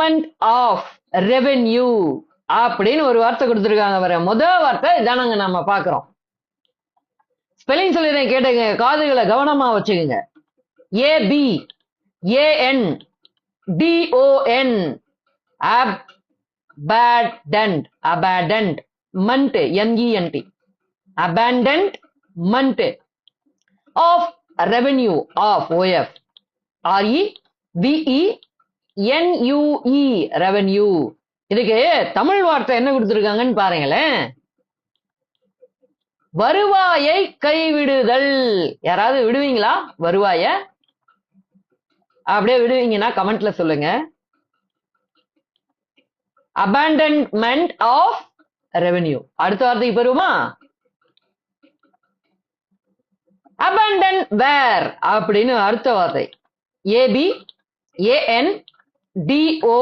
அபேண்ட்மெண்ட் of revenue அப்படின்னு ஒரு வார்த்தை கொடுத்துருக்காங்க வர முதல் வார்த்தை இதானங்க நம்ம பார்க்கிறோம். ஸ்பெல்லிங் சொல்லிடுறேன் கேட்டுங்க காதுகளை கவனமா வச்சுக்கோங்க. A B A N D O N app abandoned abandonment N E N T abandonment of revenue of O F R E V E N U E revenue இதுக்கு தமிழ் வார்த்தை என்ன கொடுத்துருக்காங்கன்னு பாருங்களேன். வருவாயை கைவிடுதல். யாராவது விடுவீங்களா? வருவாய? அப்படியே விடுவீங்கன்னா கமெண்ட்ல சொல்லுங்க. அபேண்டன்மெண்ட் ஆஃப் ரெவென்யூ அடுத்த வார்த்தைக்கு பெறுமா அபேண்டன் வேர் அப்படின்னு அடுத்த வார்த்தை. A B A N D. O.